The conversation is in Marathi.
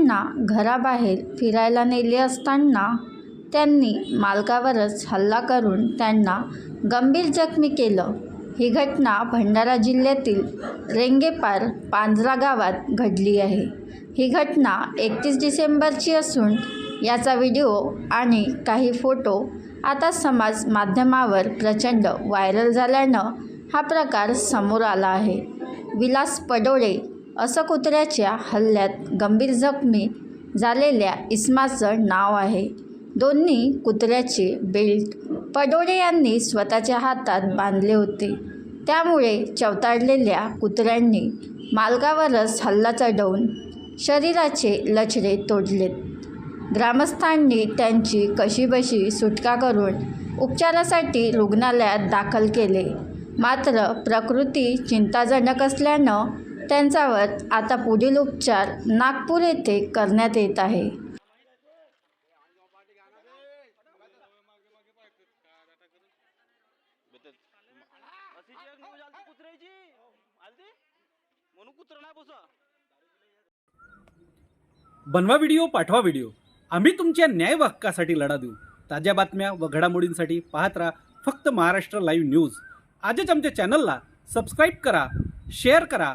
त्यांना घराबाहेर फिरायला नेले असताना त्यांनी मालकावरच हल्ला करून त्यांना गंभीर जखमी केलं. ही घटना भंडारा जिल्ह्यातील रेंगेपार पांजरा गावात घडली आहे. ही घटना एकतीस डिसेंबरची असून याचा व्हिडिओ आणि काही फोटो आता समाज माध्यमावर प्रचंड व्हायरल झाल्यानं हा प्रकार समोर आला आहे. विलास पडोळे असं कुत्र्याच्या हल्ल्यात गंभीर जखमी झालेल्या इस्माचं नाव आहे. दोन्ही कुत्र्याचे बेल्ट पडोळे यांनी स्वतःच्या हातात बांधले होते. त्यामुळे चवताळलेल्या कुत्र्यांनी मालकावरच हल्ला चढवून शरीराचे लचरे तोडलेत. ग्रामस्थांनी त्यांची कशीबशी सुटका करून उपचारासाठी रुग्णालयात दाखल केले. मात्र प्रकृती चिंताजनक असल्यानं त्यांच्यावर आता पुढील उपचार नागपूर येथे करण्यात येत आहे. बनवा व्हिडिओ पाठवा व्हिडिओ. आम्ही तुमच्या न्याय हक्कासाठी लढा देऊ. ताज्या बातम्या व घडामोडींसाठी पाहत राहा फक्त महाराष्ट्र लाईव्ह न्यूज. आजच आमच्या चॅनलला सबस्क्राईब करा शेअर करा